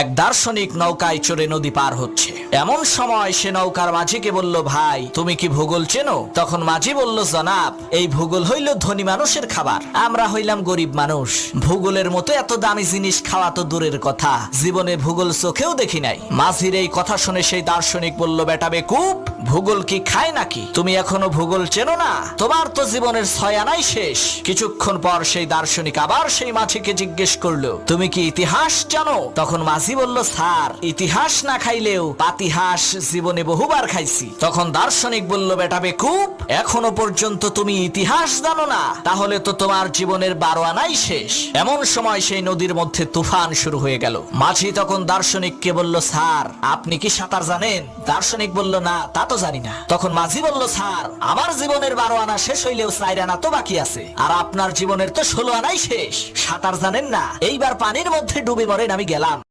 এক দার্শনিক নৌকায় চড়ে নদী পার হচ্ছে। এমন সময় সে নৌকার মাঝিকে বলল, ভাই, তুমি কি ভূগোল চেনো? তখন মাঝি বলল, জনাব, এই ভূগোল হইল ধনী মানুষের খাবার। আমরা হইলাম গরিব মানুষ। ভূগোলের মতো এত দামি জিনিস খাওয়া তো দূরের কথা। জীবনে ভূগোল চোখেও দেখি নাই। মাঝির এই কথা শুনে সেই দার্শনিক বলল, বেটা বেকুব ভূগোল কি খায় নাকি? তুমি এখনও ভূগোল চেনো না? তোমার তো জীবনের ছয় আনাই শেষ। কিছুক্ষণ পর সেই দার্শনিক আবার সেই মাঝিকে জিজ্ঞেস করল, তুমি কি ইতিহাস জানো? তখন মাঝি বলল, স্যার, ইতিহাস না খাইলেও পাতিহাস জীবনে বহুবার খাইছি। তখন দার্শনিক বলল, বেটা বেকুব, এখনও পর্যন্ত তুমি ইতিহাস জানো না। তাহলে তো তোমার জীবনের বারো আনাই শেষ। এমন সময় সেই নদীর মধ্যে তুফান শুরু হয়ে গেল। মাঝি তখন দার্শনিককে বলল, স্যার, আপনি কি সাঁতার জানেন? দার্শনিক বলল, না তা তো জানি না। তখন মাঝি বলল, স্যার, আমার জীবনের বারো আনা শেষ হইলেও চার আনা তো বাকি আছে। আর আপনার জীবনের তো ষোলো আনাই শেষ। সাঁতার জানেন না। এইবার পানির মধ্যে ডুবে মরেন আমি গেলাম।